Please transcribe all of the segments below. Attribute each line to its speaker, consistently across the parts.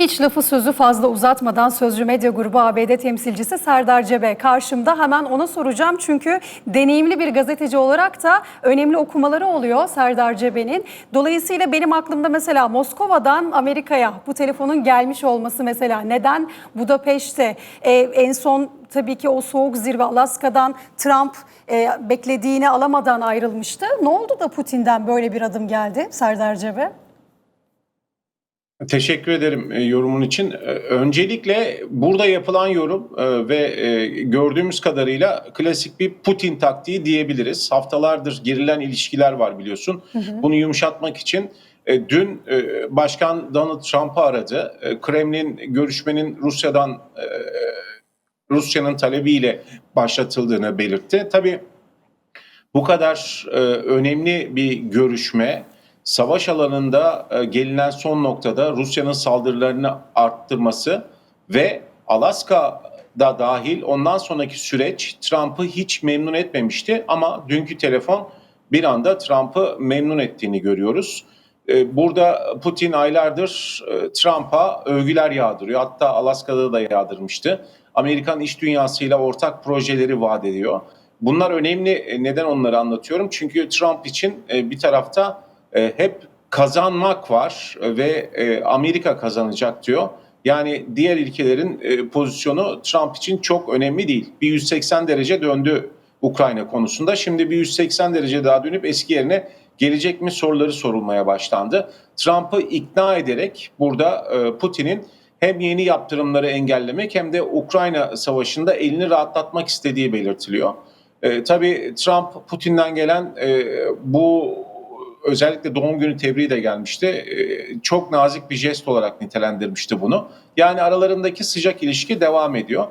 Speaker 1: Hiç lafı sözü fazla uzatmadan Sözcü Medya Grubu ABD temsilcisi Serdar Cebe karşımda. Hemen ona soracağım çünkü deneyimli bir gazeteci olarak da önemli okumaları oluyor Serdar Cebe'nin. Dolayısıyla benim aklımda mesela Moskova'dan Amerika'ya bu telefonun gelmiş olması mesela neden Budapeşte Ee, en son tabii ki o soğuk zirve Alaska'dan Trump e, beklediğini alamadan ayrılmıştı. Ne oldu da Putin'den böyle bir adım geldi Serdar Cebe?
Speaker 2: Teşekkür ederim e, yorumun için. E, Öncelikle burada yapılan yorum e, ve gördüğümüz kadarıyla klasik bir Putin taktiği diyebiliriz. Haftalardır gerilen ilişkiler var biliyorsun. Bunu yumuşatmak için dün Başkan Donald Trump'ı aradı. Kremlin görüşmenin Rusya'dan Rusya'nın talebiyle başlatıldığını belirtti. Tabii bu kadar önemli bir görüşme savaş alanında e, gelinen son noktada Rusya'nın saldırılarını arttırması ve Alaska'da dahil ondan sonraki süreç Trump'ı hiç memnun etmemişti ama dünkü telefon bir anda Trump'ı memnun ettiğini görüyoruz. E, Burada Putin aylardır e, Trump'a övgüler yağdırıyor. Hatta Alaska'da da yağdırmıştı. Amerikan iş dünyasıyla ortak projeleri vaat ediyor. Bunlar önemli. Neden onları anlatıyorum? Çünkü Trump için bir tarafta e, hep kazanmak var ve e, Amerika kazanacak diyor. Yani diğer ülkelerin e, pozisyonu Trump için çok önemli değil. Bir 180 derece döndü Ukrayna konusunda. Şimdi bir 180 derece daha dönüp eski yerine gelecek mi soruları sorulmaya başlandı. Trump'ı ikna ederek burada e, Putin'in hem yeni yaptırımları engellemek hem de Ukrayna savaşında elini rahatlatmak istediği belirtiliyor. E, tabii Trump Putin'den gelen e, bu özellikle doğum günü tebriği de gelmişti. E, çok nazik bir jest olarak nitelendirmişti bunu. Yani aralarındaki sıcak ilişki devam ediyor.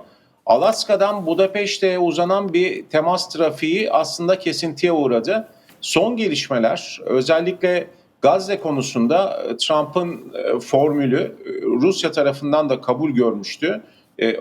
Speaker 2: Alaska'dan Budapeşte'ye uzanan bir temas trafiği aslında kesintiye uğradı. Son gelişmeler özellikle Gazze konusunda e, Trump'ın e, formülü e, Rusya tarafından da kabul görmüştü.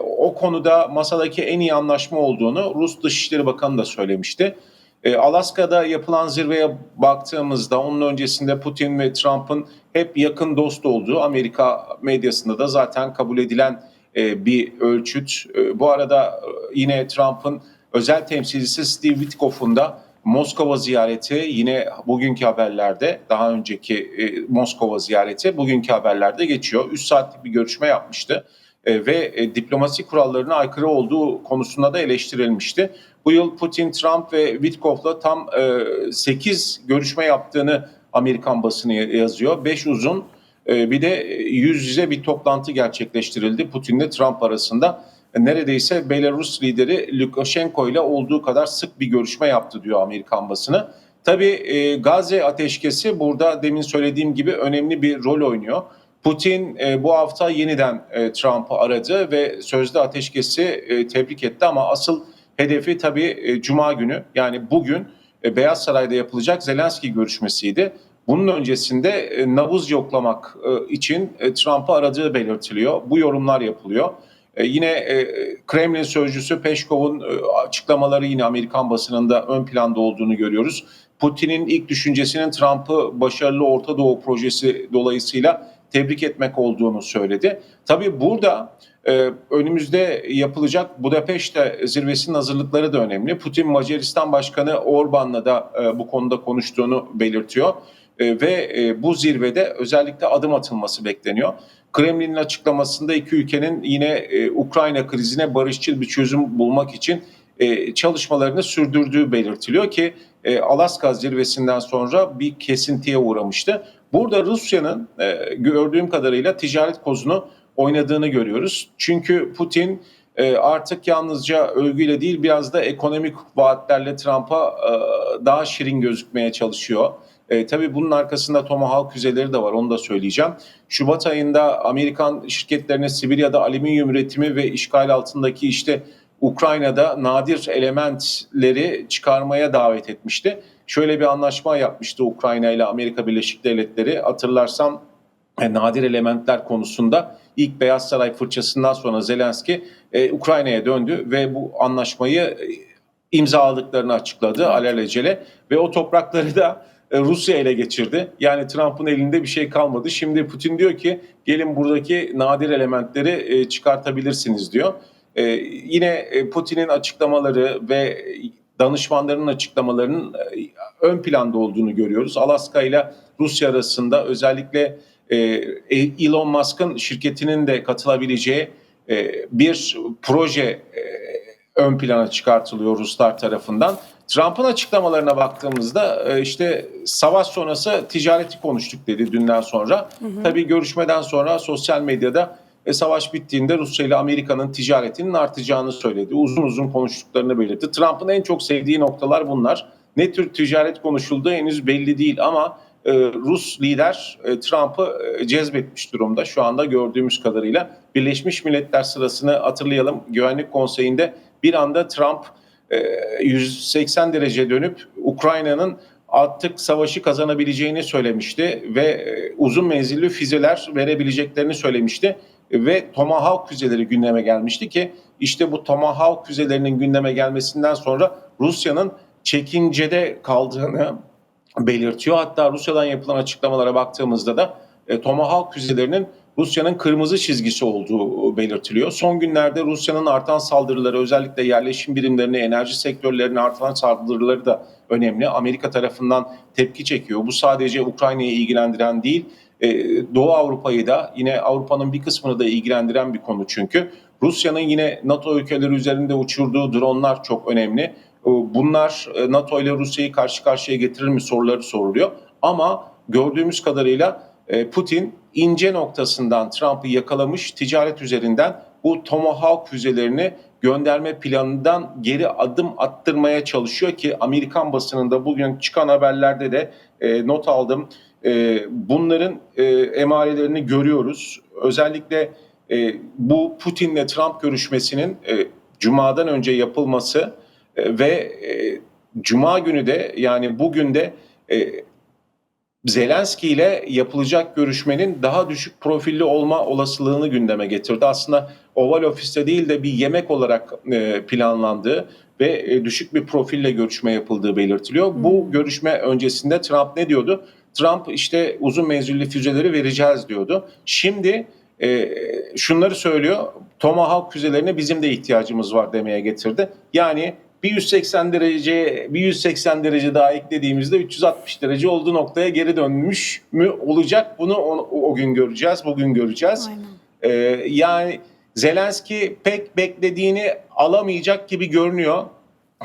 Speaker 2: O konuda masadaki en iyi anlaşma olduğunu Rus Dışişleri Bakanı da söylemişti. E, Alaska'da yapılan zirveye baktığımızda onun öncesinde Putin ve Trump'ın hep yakın dost olduğu Amerika medyasında da zaten kabul edilen e, bir ölçüt. E, Bu arada e, yine Trump'ın özel temsilcisi Steve Witkoff'un da Moskova ziyareti yine bugünkü haberlerde daha önceki e, Moskova ziyareti bugünkü haberlerde geçiyor. 3 saatlik bir görüşme yapmıştı ve e, diplomasi kurallarına aykırı olduğu konusunda da eleştirilmişti. Bu yıl Putin, Trump ve Witkoff'la tam e, 8 görüşme yaptığını Amerikan basını yazıyor. 5 uzun e, bir de yüz yüze bir toplantı gerçekleştirildi Putin ile Trump arasında. E, Neredeyse Belarus lideri Lukashenko ile olduğu kadar sık bir görüşme yaptı diyor Amerikan basını. Tabii e, Gazze ateşkesi burada demin söylediğim gibi önemli bir rol oynuyor. Putin e, bu hafta yeniden e, Trump'ı aradı ve sözde ateşkesi e, tebrik etti ama asıl hedefi tabii e, Cuma günü yani bugün e, Beyaz Saray'da yapılacak Zelenski görüşmesiydi. Bunun öncesinde e, nabız yoklamak e, için e, Trump'ı aradığı belirtiliyor. Bu yorumlar yapılıyor. E, Yine e, Kremlin sözcüsü Peşkov'un e, açıklamaları yine Amerikan basınında ön planda olduğunu görüyoruz. Putin'in ilk düşüncesinin Trump'ı başarılı Orta Doğu projesi dolayısıyla tebrik etmek olduğunu söyledi. Tabii burada e, önümüzde yapılacak Budapeşte zirvesinin hazırlıkları da önemli. Putin Macaristan Başkanı Orban'la da e, bu konuda konuştuğunu belirtiyor. E, ve e, bu zirvede özellikle adım atılması bekleniyor. Kremlin'in açıklamasında iki ülkenin yine e, Ukrayna krizine barışçıl bir çözüm bulmak için e, çalışmalarını sürdürdüğü belirtiliyor ki e, Alaska zirvesinden sonra bir kesintiye uğramıştı. Burada Rusya'nın e, gördüğüm kadarıyla ticaret kozunu oynadığını görüyoruz. Çünkü Putin e, artık yalnızca övgüyle değil biraz da ekonomik vaatlerle Trump'a e, daha şirin gözükmeye çalışıyor. E, tabii bunun arkasında Tomahawk füzeleri de var onu da söyleyeceğim. Şubat ayında Amerikan şirketlerine Sibirya'da alüminyum üretimi ve işgal altındaki işte Ukrayna'da nadir elementleri çıkarmaya davet etmişti. Şöyle bir anlaşma yapmıştı Ukrayna ile Amerika Birleşik Devletleri. Hatırlarsam e, nadir elementler konusunda ilk Beyaz Saray fırçasından sonra Zelenski e, Ukrayna'ya döndü ve bu anlaşmayı e, imzaladıklarını açıkladı alelacele ve o toprakları da e, Rusya ele geçirdi. Yani Trump'ın elinde bir şey kalmadı. Şimdi Putin diyor ki gelin buradaki nadir elementleri çıkartabilirsiniz diyor. E, yine e, Putin'in açıklamaları ve danışmanlarının açıklamalarının e, ön planda olduğunu görüyoruz. Alaska ile Rusya arasında özellikle e, Elon Musk'ın şirketinin de katılabileceği e, bir proje e, ön plana çıkartılıyor Ruslar tarafından. Trump'ın açıklamalarına baktığımızda e, işte savaş sonrası ticareti konuştuk dedi dünden sonra. Tabii görüşmeden sonra sosyal medyada e, savaş bittiğinde Rusya ile Amerika'nın ticaretinin artacağını söyledi. Uzun uzun konuştuklarını belirtti. Trump'ın en çok sevdiği noktalar bunlar. Ne tür ticaret konuşulduğu henüz belli değil ama e, Rus lider e, Trump'ı e, cezbetmiş durumda. Şu anda gördüğümüz kadarıyla Birleşmiş Milletler sırasını hatırlayalım. Güvenlik Konseyi'nde bir anda Trump e, 180 derece dönüp Ukrayna'nın artık savaşı kazanabileceğini söylemişti ve e, uzun menzilli füzeler verebileceklerini söylemişti ve Tomahawk füzeleri gündeme gelmişti ki işte bu Tomahawk füzelerinin gündeme gelmesinden sonra Rusya'nın çekincede kaldığını belirtiyor. Hatta Rusya'dan yapılan açıklamalara baktığımızda da e, Tomahawk füzelerinin Rusya'nın kırmızı çizgisi olduğu belirtiliyor. Son günlerde Rusya'nın artan saldırıları özellikle yerleşim birimlerine, enerji sektörlerine artan saldırıları da önemli. Amerika tarafından tepki çekiyor. Bu sadece Ukrayna'yı ilgilendiren değil, Doğu Avrupa'yı da yine Avrupa'nın bir kısmını da ilgilendiren bir konu çünkü. Rusya'nın yine NATO ülkeleri üzerinde uçurduğu dronlar çok önemli. E, Bunlar e, NATO ile Rusya'yı karşı karşıya getirir mi soruları soruluyor. Ama gördüğümüz kadarıyla e, Putin ince noktasından Trump'ı yakalamış ticaret üzerinden bu Tomahawk füzelerini gönderme planından geri adım attırmaya çalışıyor ki Amerikan basınında bugün çıkan haberlerde de e, not aldım. E, bunların e, emarelerini görüyoruz. Özellikle e, bu Putin'le Trump görüşmesinin e, Cuma'dan önce yapılması e, ve e, Cuma günü de yani bugün de e, Zelenski ile yapılacak görüşmenin daha düşük profilli olma olasılığını gündeme getirdi. Aslında Oval Ofis'te değil de bir yemek olarak e, planlandığı ve e, düşük bir profille görüşme yapıldığı belirtiliyor. Bu görüşme öncesinde Trump ne diyordu? Trump işte uzun menzilli füzeleri vereceğiz diyordu. Şimdi e, şunları söylüyor. Tomahawk füzelerine bizim de ihtiyacımız var demeye getirdi. Yani bir 180 derece bir 180 derece daha eklediğimizde 360 derece olduğu noktaya geri dönmüş mü olacak? Bunu o, o gün göreceğiz, bugün göreceğiz.
Speaker 1: Aynen.
Speaker 2: Ee, yani Zelenski pek beklediğini alamayacak gibi görünüyor.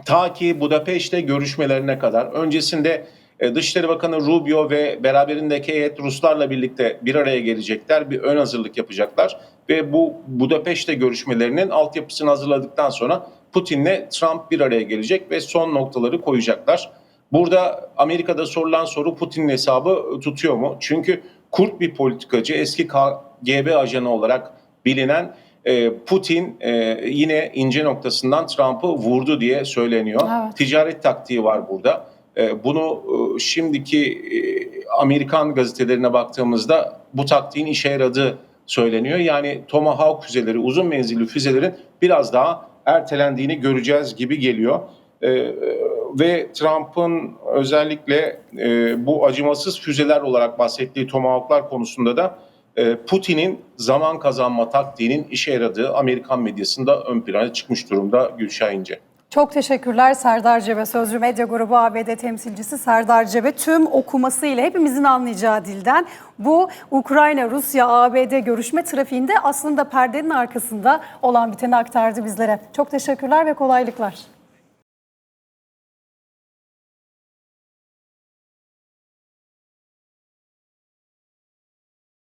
Speaker 2: Ta ki Budapeşte görüşmelerine kadar. Öncesinde e, Dışişleri Bakanı Rubio ve beraberindeki heyet Ruslarla birlikte bir araya gelecekler. Bir ön hazırlık yapacaklar. Ve bu Budapeşte görüşmelerinin altyapısını hazırladıktan sonra Putin'le Trump bir araya gelecek ve son noktaları koyacaklar. Burada Amerika'da sorulan soru Putin'in hesabı tutuyor mu? Çünkü kurt bir politikacı, eski KGB ajanı olarak bilinen e, Putin e, yine ince noktasından Trump'ı vurdu diye söyleniyor.
Speaker 1: Evet.
Speaker 2: Ticaret taktiği var burada. E, Bunu şimdiki Amerikan gazetelerine baktığımızda bu taktiğin işe yaradığı söyleniyor. Yani Tomahawk füzeleri, uzun menzilli füzelerin biraz daha ertelendiğini göreceğiz gibi geliyor. E, Ve Trump'ın özellikle e, bu acımasız füzeler olarak bahsettiği Tomahawk'lar konusunda da e, Putin'in zaman kazanma taktiğinin işe yaradığı Amerikan medyasında ön plana çıkmış durumda Gülşah İnce.
Speaker 1: Çok teşekkürler Serdar Cebe. Sözcü Medya Grubu ABD temsilcisi Serdar Cebe tüm okumasıyla hepimizin anlayacağı dilden bu Ukrayna, Rusya, ABD görüşme trafiğinde aslında perdenin arkasında olan biteni aktardı bizlere. Çok teşekkürler ve kolaylıklar.